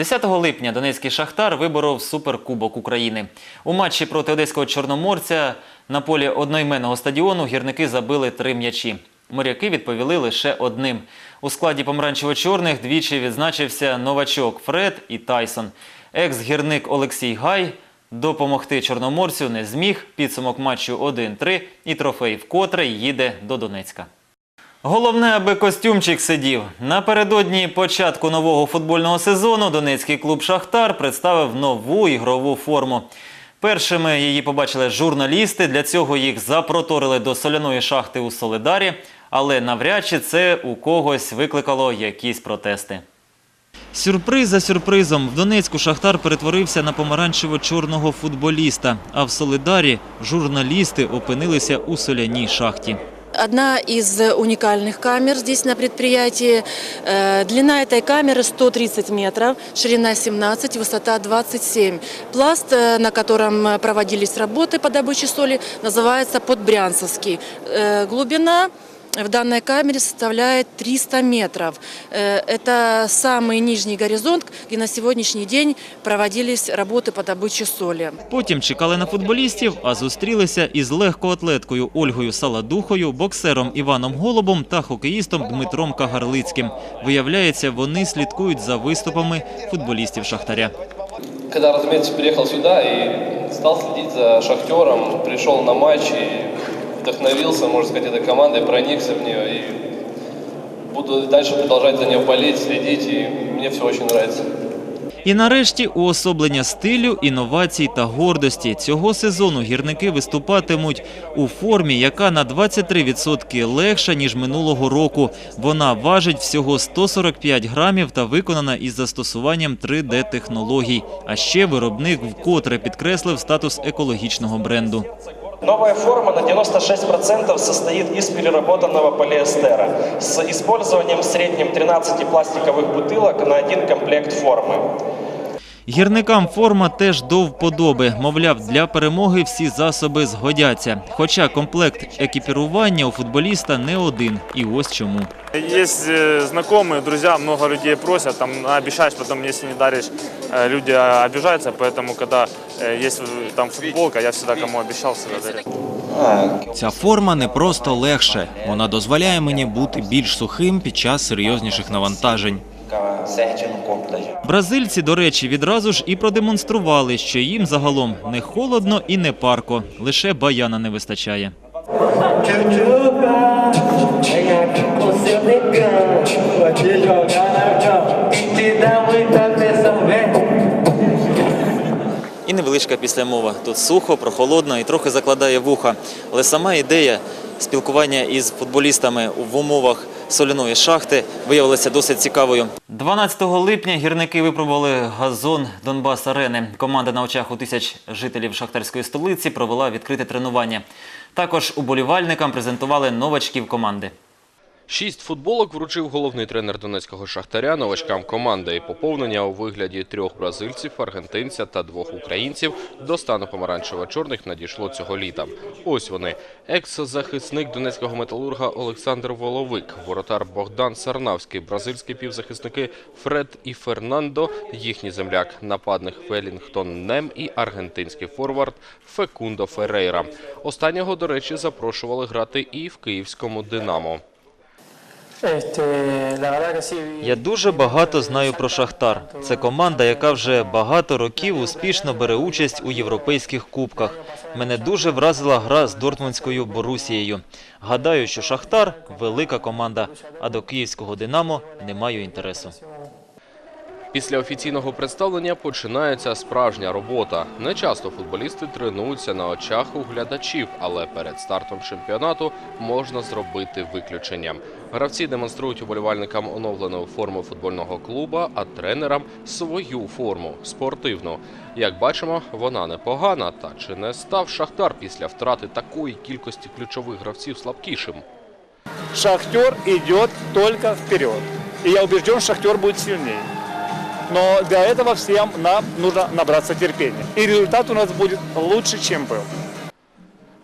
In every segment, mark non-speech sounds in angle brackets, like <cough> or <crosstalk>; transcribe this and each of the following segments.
10 липня Донецький Шахтар виборов суперкубок України. У матчі проти одеського чорноморця на полі одноіменного стадіону гірники забили три м'ячі. Моряки відповіли лише одним. У складі помаранчево-чорних двічі відзначився новачок Фред і Тайсон. Екс-гірник Олексій Гай допомогти чорноморцю не зміг. Підсумок матчу 1-3 і трофей вкотре їде до Донецька. Головне, аби костюмчик сидів. Напередодні початку нового футбольного сезону донецький клуб Шахтар представив нову ігрову форму. Першими її побачили журналісти. Для цього їх запроторили до соляної шахти у Солидарі, але навряд чи це у когось викликало якісь протести. Сюрприз за сюрпризом в Донецьку Шахтар перетворився на помаранчево-чорного футболіста, а в Солидарі журналісти опинилися у соляній шахті. Одна из уникальных камер здесь на предприятии. Э, Длина этой камеры 130 метров, ширина 17, высота 27. Пласт, э, на котором э, проводились работы по добыче соли, называется Подбрянцевский. Э, Глубина в данной камере составляет 300 метров. Э, Это самый нижний горизонт, где на сегодняшний день проводились работы по добыче соли. Потім чекали на футболістів, а зустрілися із легкоатлеткою Ольгою Саладухою, боксером Іваном Голубом та хокеїстом Дмитром Кагарлицьким. Виявляється, вони слідкують за виступами футболістів Шахтаря. Когда, разумеется, приехал сюда и стал следить за Шахтером, пришел на матч и вдохновился, можно сказать, этой командой, проникся в нее и буду дальше продолжать за нее болеть, следить, и мне все очень нравится. І нарешті уособлення стилю, інновацій та гордості цього сезону гірники виступатимуть у формі, яка на 23% легша ніж минулого року. Вона важить всього 145 грамів та виконана із застосуванням 3D-технологій. А ще виробник вкотре підкреслив статус екологічного бренду. Новая форма на 96% состоит из переработанного полиэстера с использованием в среднем 13 пластиковых бутылок на один комплект формы. Гірникам форма теж до вподоби. Мовляв, для перемоги всі засоби згодяться. Хоча комплект екіпірування у футболіста не один. І ось чому. Есть э, знакомые, друзья, много людей просят, там обещаешь, потом если не даришь, э, люди а, обижаются, поэтому когда э, есть э, там футболка, я всегда кому обещал, всегда дарил. Ця форма не просто легше. Вона дозволяє мені бути більш сухим під час серйозніших навантажень. Бразильці, до речі, відразу ж і продемонстрували, що їм загалом не холодно і не парко, лише баяна не вистачає. І невеличка післямова. Тут сухо, прохолодно і трохи закладає вуха. Але сама ідея спілкування із футболістами в умовах соляної шахти виявилася досить цікавою. 12 липня гірники випробували газон Донбас Арени. Команда на очах у тисяч жителів шахтарської столиці провела відкрите тренування. Також уболівальникам презентували новачків команди. Шість футболок вручив головний тренер донецького шахтаря новачкам команди. І поповнення у вигляді трьох бразильців, аргентинця та двох українців до стану помаранчево-чорних надійшло цього літа. Ось вони: екс-захисник донецького металурга Олександр Воловик, воротар Богдан Сарнавський, бразильські півзахисники Фред і Фернандо, їхній земляк, нападник Велінгтон Нем і аргентинський форвард Фекундо Ферейра. Останнього, до речі, запрошували грати і в київському Динамо. Я дуже багато знаю про Шахтар. Це команда, яка вже багато років успішно бере участь у європейських кубках. Мене дуже вразила гра з Дортмундською Борусією. Гадаю, що Шахтар велика команда, а до київського Динамо не маю інтересу. Після офіційного представлення починається справжня робота. Не часто футболісти тренуються на очах у глядачів, але перед стартом чемпіонату можна зробити виключення. Гравці демонструють уболівальникам оновлену форму футбольного клуба, а тренерам свою форму спортивну. Як бачимо, вона непогана. Та чи не став Шахтар після втрати такої кількості ключових гравців слабкішим? Шахтер идет только вперед. И я убежден, Шахтер будет сильнее. Но для этого всем нам нужно набраться терпения. И результат у нас будет лучше, чем был.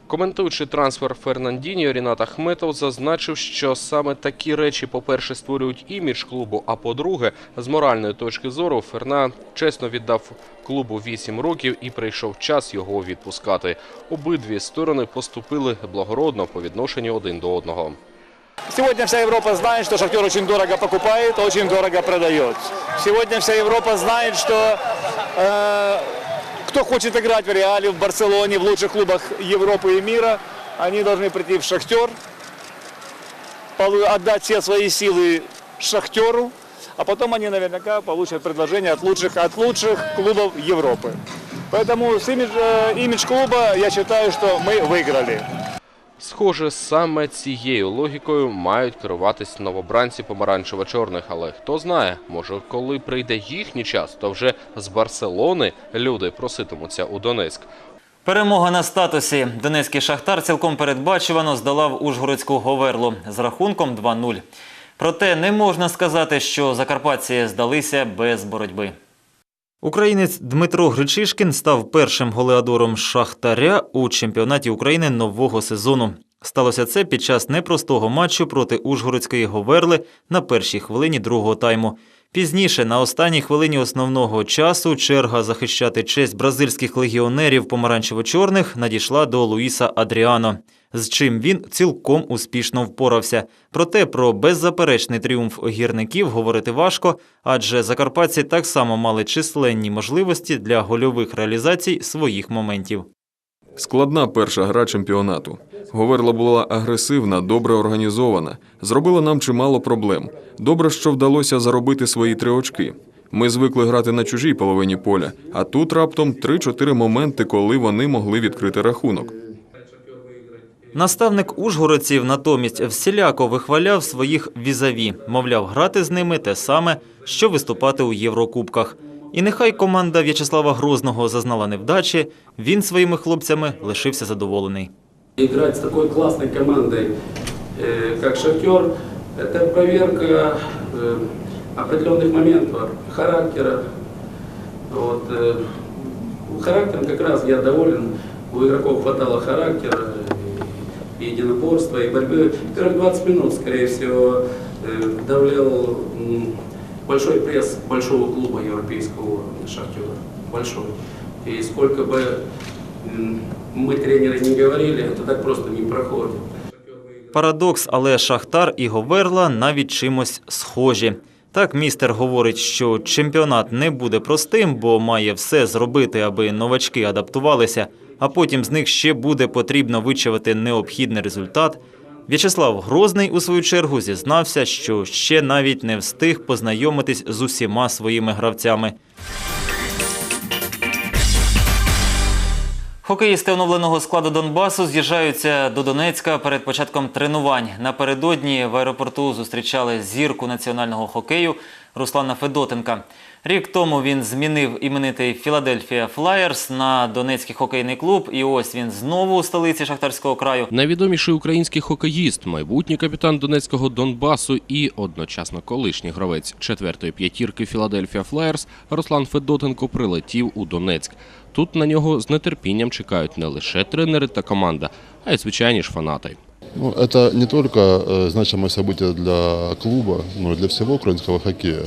Коментуючи трансфер Фернандіньо, Рінат Ахметов зазначив, що саме такі речі, по-перше, створюють імідж клубу, а по-друге, з моральної точки зору, Фернан чесно віддав клубу 8 років і прийшов час його відпускати. Обидві сторони поступили благородно по відношенню один до одного. Сегодня вся Европа знает, что Шахтер очень дорого покупает, очень дорого продает. Сегодня вся Европа знает, что э, кто хочет играть в Реале, в Барселоне, в лучших клубах Европы и мира, они должны прийти в Шахтер, отдать все свои силы Шахтеру, а потом они наверняка получат предложение от лучших, от лучших клубов Европы. Поэтому с имидж, э, имидж клуба я считаю, что мы выиграли. Схоже, саме цією логікою мають керуватись новобранці помаранчево-чорних, але хто знає, може, коли прийде їхній час, то вже з Барселони люди проситимуться у Донецьк. Перемога на статусі. Донецький шахтар цілком передбачувано здолав Ужгородську Говерлу з рахунком 2-0. Проте не можна сказати, що закарпатці здалися без боротьби. Українець Дмитро Гречишкін став першим голеадором Шахтаря у чемпіонаті України нового сезону. Сталося це під час непростого матчу проти Ужгородської Говерли на першій хвилині другого тайму. Пізніше, на останній хвилині основного часу, черга захищати честь бразильських легіонерів помаранчево-чорних надійшла до Луїса Адріано, з чим він цілком успішно впорався. Проте про беззаперечний тріумф гірників говорити важко, адже закарпатці так само мали численні можливості для гольових реалізацій своїх моментів. Складна перша гра чемпіонату. Говерла була агресивна, добре організована, зробила нам чимало проблем. Добре, що вдалося заробити свої три очки. Ми звикли грати на чужій половині поля, а тут раптом 3-4 моменти, коли вони могли відкрити рахунок. Наставник ужгородців натомість всіляко вихваляв своїх візаві, мовляв, грати з ними те саме, що виступати у Єврокубках. І нехай команда В'ячеслава Грозного зазнала невдачі, він своїми хлопцями лишився задоволений. Играть с такой классной командой, э, как Шахтер, это проверка э, определенных моментов, характера. Вот, э, характером как раз я доволен. У игроков хватало характера, и единоборства, и борьбы. Первых 20 минут, скорее всего, э, давлял м, большой пресс большого клуба европейского уровня Шахтера. Большой. И сколько бы м, мы тренеры не говорили, это так просто не проходит. Парадокс, але Шахтар і Говерла навіть чимось схожі. Так містер говорить, що чемпіонат не буде простим, бо має все зробити, аби новачки адаптувалися, а потім з них ще буде потрібно вичавити необхідний результат. В'ячеслав Грозний у свою чергу зізнався, що ще навіть не встиг познайомитись з усіма своїми гравцями. Хокеїсти оновленого складу Донбасу з'їжджаються до Донецька перед початком тренувань. Напередодні в аеропорту зустрічали зірку національного хокею Руслана Федотенка. Рік тому він змінив іменитий Філадельфія Флаєрс на Донецький хокейний клуб. І ось він знову у столиці Шахтарського краю. Найвідоміший український хокеїст, майбутній капітан Донецького Донбасу і одночасно колишній гравець четвертої п'ятірки Філадельфія Флаєрс Руслан Федотенко прилетів у Донецьк. Тут на нього з нетерпінням чекають не лише тренери та команда, а й звичайні ж фанати. Ну, это не только э, значимое событие для клуба, но и для всего украинского хоккея.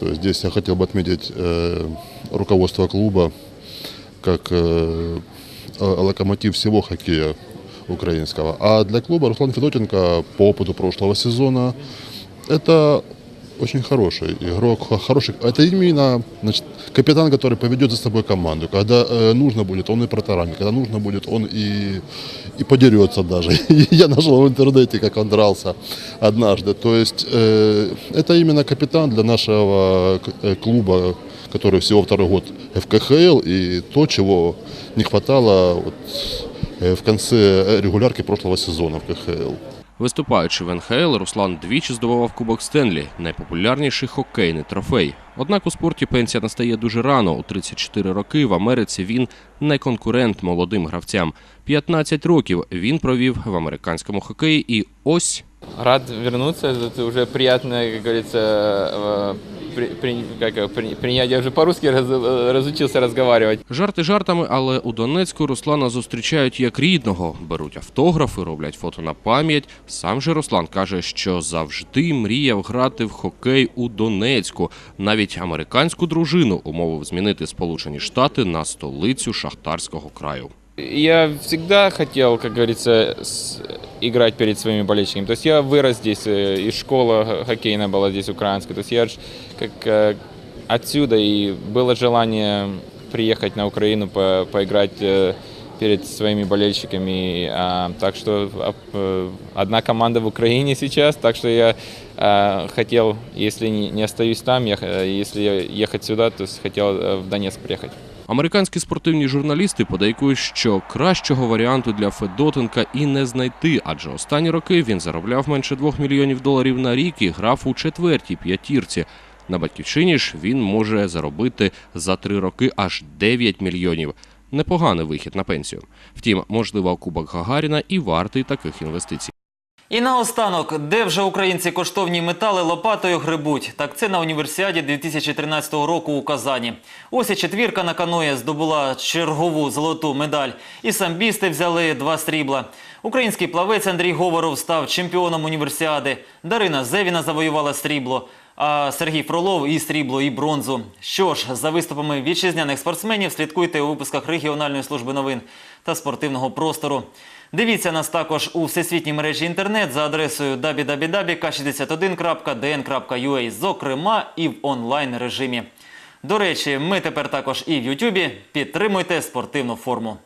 То есть здесь я хотел бы отметить э, руководство клуба как э, э, локомотив всего хоккея украинского. А для клуба Руслан Федотенко по опыту прошлого сезона это очень хороший игрок, хо- хороший. Это именно значит, капитан, который поведет за собой команду. Когда э, нужно будет, он и протаранит. Когда нужно будет, он и, и подерется даже. <laughs> Я нашел в интернете, как он дрался однажды. То есть э, это именно капитан для нашего к- э, клуба, который всего второй год в КХЛ. И то, чего не хватало вот, э, в конце э, регулярки прошлого сезона в КХЛ. Виступаючи в НХЛ, Руслан двічі здобував Кубок Стенлі, найпопулярніший хокейний трофей. Однак у спорті пенсія настає дуже рано. У 34 роки в Америці він не конкурент молодим гравцям. 15 років він провів в американському хокеї, і ось Рад вернутися, це уже приятно, як говорится, э, при- при- как при- принять. Я уже по-русски раз- э, разучился разговаривать. Жарти жартами, але у Донецьку Руслана зустрічають як рідного, беруть автографи, роблять фото на пам'ять. Сам же Руслан каже, що завжди мріяв грати в хокей у Донецьку. Навіть американську дружину умовив змінити Сполучені Штати на столицю Шахтарського краю. Я всегда хотел, как говорится, играть перед своими болельщиками. То есть я вырос здесь, э, и школа хоккейная была здесь украинская. То есть я ж как э, отсюда, и было желание приехать на Украину, по- поиграть э, перед своими болельщиками. А, так что а, одна команда в Украине сейчас, так что я э, хотел, если не, не остаюсь там, я, если ехать сюда, то есть хотел в Донецк приехать. Американські спортивні журналісти подейкують, що кращого варіанту для Федотенка і не знайти, адже останні роки він заробляв менше 2 мільйонів доларів на рік і грав у четвертій п'ятірці. На батьківщині ж він може заробити за три роки аж 9 мільйонів. Непоганий вихід на пенсію. Втім, можливо, Кубок Гагаріна і вартий таких інвестицій. І наостанок, де вже українці коштовні метали лопатою грибуть? Так це на універсіаді 2013 року у Казані. Ось і четвірка на каное здобула чергову золоту медаль. І самбісти взяли два срібла. Український плавець Андрій Говоров став чемпіоном універсіади. Дарина Зевіна завоювала срібло. А Сергій Фролов і срібло, і бронзу. Що ж, за виступами вітчизняних спортсменів слідкуйте у випусках регіональної служби новин та спортивного простору. Дивіться нас також у всесвітній мережі інтернет за адресою www.k61.dn.ua, зокрема і в онлайн режимі. До речі, ми тепер також і в Ютубі. Підтримуйте спортивну форму.